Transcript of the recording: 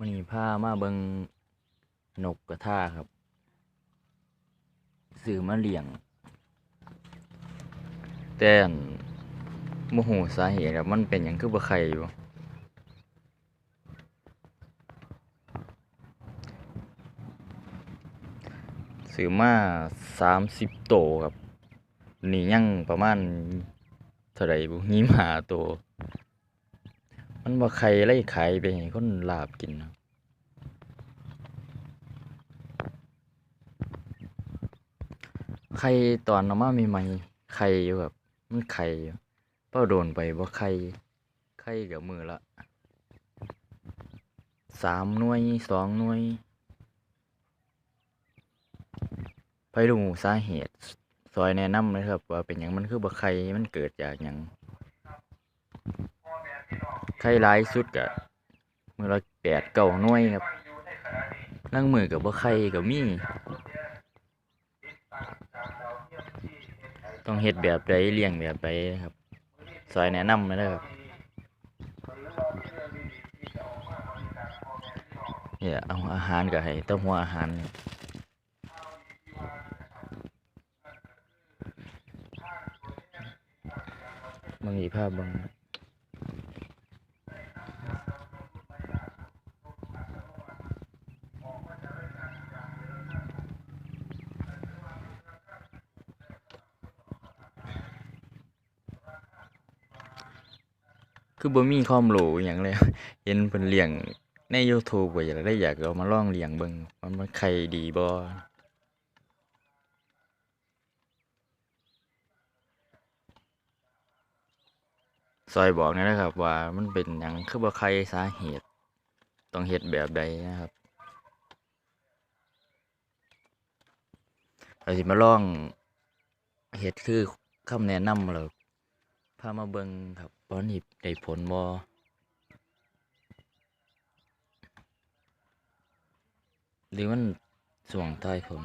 วันนี้พามาเบิงนกกระทาครับซื้อมาเลี้ยง แต่นโมโหสาเหตุครับมันเป็นอย่างคือบ่ไข่อยู่ซื้อมาสามสิบโตวครับ นี่ยังประมาณเท่าไรบุยี่หาโตว มันบ่ไข่ไล่ขายไปให้คนลาบกินครับไข่ตอนเอามาใหมไข่อยู่แบบมันไข่อยู่เป้าโดนไปบ่าไข่ไข่กับมือละสามหน่วยสองหน่วยไปดูสาเหตุซอยแนะนำเลยครับ ว่าเป็นหยังมันคือบ่ไข่มันเกิดจากหยัง ไข่หลายสุดกะมือละแปดเก้าหน่วยครับนั่งมือกับบ่ไข่กับมี ต้องเฮ็ดแบบใดเลี้ยงแบบใดครับซอยแนะนำเลยครับเนี่ยเอาอาหารก็ให้ต้องหัวอาหารบบางอีภาพบาง คือบ่มีความรู้อย่างเลยเห็นเพิ่นเลี้ยงใน YouTube ก็อยากได้อยากเอามาลองเลี้ยงเบิ่งว่ามันไข่ดีบ่ซอยบอกนอยนะครับว่ามันเป็นหยังคือบ่ไข่สาเหตุ ต้องเฮ็ดแบบใดนะครับเราสิมาลองเฮ็ดคือคำแนะนำแล้ว พามาเบิงครับว่านี่ได้ผลบอหรือมันส่วงใต้ผล